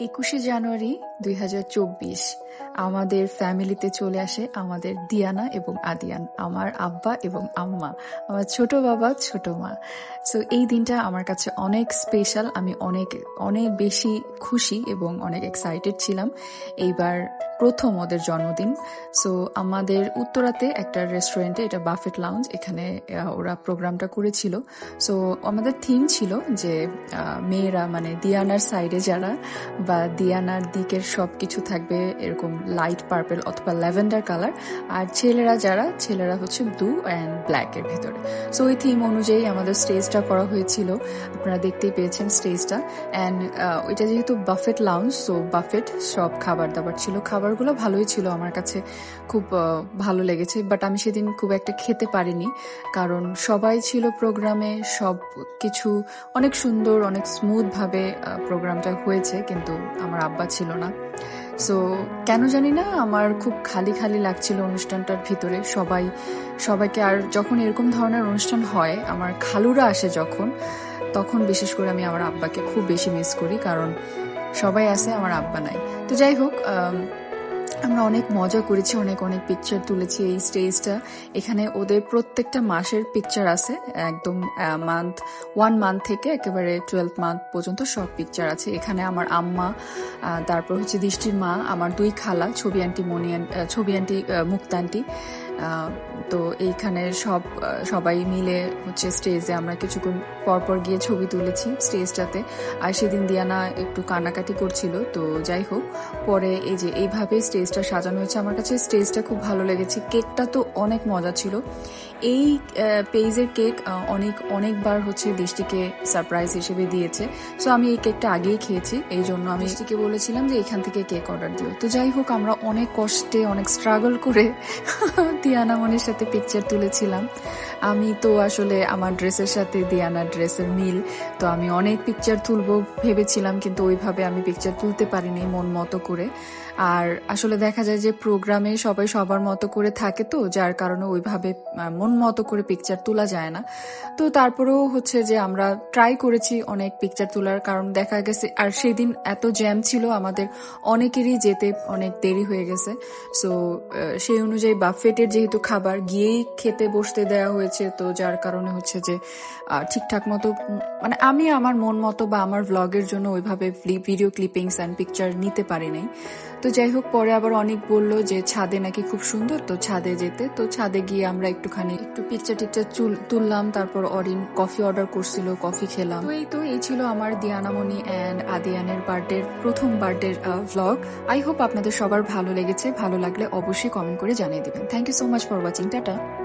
একুশে জানুয়ারি দুই হাজার চব্বিশ। আমাদের ফ্যামিলিতে চলে আসে আমাদের দিয়ানা এবং আদিয়ান, আমার আব্বা এবং আম্মা, আমার ছোট বাবা, ছোট মা। সো এই দিনটা আমার কাছে অনেক স্পেশাল আমি অনেক অনেক বেশি খুশি এবং অনেক এক্সাইটেড ছিলাম। এইবার প্রথম ওদের জন্মদিন। সো আমাদের উত্তরাতে একটা রেস্টুরেন্টে এটা বাফেট লাউঞ্জ এখানে ওরা প্রোগ্রামটা করেছিল। সো আমাদের থিম ছিল যে মেয়েরা মানে দিয়ানার সাইডে যারা বা দিয়ানার দিকের সব কিছু থাকবে, এরকম লাইট পার্পেল অথবা ল্যাভেন্ডার কালার আর ছেলেরা যারা, ছেলেরা হচ্ছে ব্লু অ্যান্ড ব্ল্যাক এর ভেতরে। সো ওই থিম অনুযায়ী আমাদের স্টেজটা করা হয়েছিল। আপনারা দেখতেই পেয়েছেন স্টেজটা অ্যান্ড ওইটা যেহেতু বাফেট লাউঞ্জ সো বাফেট সব খাবার দাবার ছিল খাবারগুলো ভালোই ছিল আমার কাছে। খুব ভালো লেগেছে। বাট আমি সেদিন খুব একটা খেতে পারিনি। কারণ সবাই ছিল প্রোগ্রামে, সব কিছু অনেক সুন্দর, অনেক স্মুথ ভাবে প্রোগ্রামটা হয়েছে। কিন্তু আমার আব্বা ছিল না। সো কেন জানি না, আমার খুব খালি খালি লাগছিল অনুষ্ঠানটার ভিতরে। সবাই, সবাইকে আর যখন এরকম ধরনের অনুষ্ঠান হয়, আমার খালুরা আসে যখন, তখন বিশেষ করে আমি আমার আব্বাকে খুব বেশি মিস করি। কারণ সবাই আছে, আমার আব্বা নাই। তো যাই হোক আমরা অনেক মজা করেছি, অনেক অনেক পিকচার তুলেছি এই স্টেজটা এখানে ওদের প্রত্যেকটা মাসের পিকচার আছে, একদম মান্থ ওয়ান মান্থ থেকে একেবারে টুয়েলভ মান্থ পর্যন্ত সব পিকচার আছে। এখানে আমার আম্মা তারপর হচ্ছে দৃষ্টির মা, আমার দুই খালা, ছবি আন্টি মনি ছবি আন্টি মুক্তা আন্টি তো এইখানে সব সবাই মিলে হচ্ছে স্টেজে আমরা কিছুক্ষণ পরপর গিয়ে ছবি তুলেছি স্টেজটাতে আর সেদিন দিয়ানা একটু কান্নাকাটি করছিল, তো যাই হোক। পরে এই যে এইভাবে স্টেজটা সাজানো হয়েছে, আমার কাছে স্টেজটা খুব ভালো লেগেছে। কেকটা তো অনেক মজা ছিল। এই পেজের কেক অনেক, অনেকবার হচ্ছে দৃষ্টিকে সারপ্রাইজ হিসেবে দিয়েছে। সো আমি এই কেকটা আগেই খেয়েছি, এই জন্য আমি দৃষ্টিকে বলেছিলাম যে এখান থেকে কেক অর্ডার দিও। তো যাই হোক, আমরা অনেক কষ্টে, অনেক স্ট্রাগল করে দিয়ানা মনির সাথে পিকচার তুলেছিলাম। আমি তো আসলে আমার ড্রেসের সাথে দিয়ানার ড্রেসের মিল, তো আমি অনেক পিকচার তুলবো ভেবেছিলাম, কিন্তু ওইভাবে আমি পিকচার তুলতে পারিনি মন মতো করে। আর আসলে দেখা যায় যে প্রোগ্রামে সবাই সবার মতো করে থাকে তো, যার কারণে ওইভাবে মন মতো করে পিকচার তোলা যায় না। তো তারপরেও হচ্ছে যে আমরা ট্রাই করেছি অনেক পিকচার তোলার, কারণ দেখা গেছে, আর সেদিন এত জ্যাম ছিল আমাদের, অনেকেরই যেতে অনেক দেরি হয়ে গেছে। সো সেই অনুযায়ী বাফেটের যেহেতু খাবার গিয়েই খেতে বসতে দেওয়া হয়েছে, তো যার কারণে হচ্ছে যে ঠিকঠাক মতো মানে আমি আমার মন মতো বা আমার ভ্লগের জন্য ওইভাবে ভিডিও ক্লিপিংস অ্যান্ড পিকচার নিতে পারি নাই। তো যাই হোক, পরে আবার অনেক বলল যে, ছাদে নাকি খুব সুন্দর, তো ছাদে যেতে। তো ছাদে গিয়ে আমরা একটুখানি একটু পিকচার টিকচার তুললাম, তারপর অরিন কফি অর্ডার করছিল কফি খেলাম। এই তো, এই ছিল আমার দিয়ানামণি অ্যান্ড আদিয়ানের বার্থডে প্রথম বার্থডে ভ্লগ আই হোপ আপনাদের সবার ভালো লেগেছে। ভালো লাগলে অবশ্যই কমেন্ট করে জানিয়ে দিবেন। Thank you so so much for watching. Tata.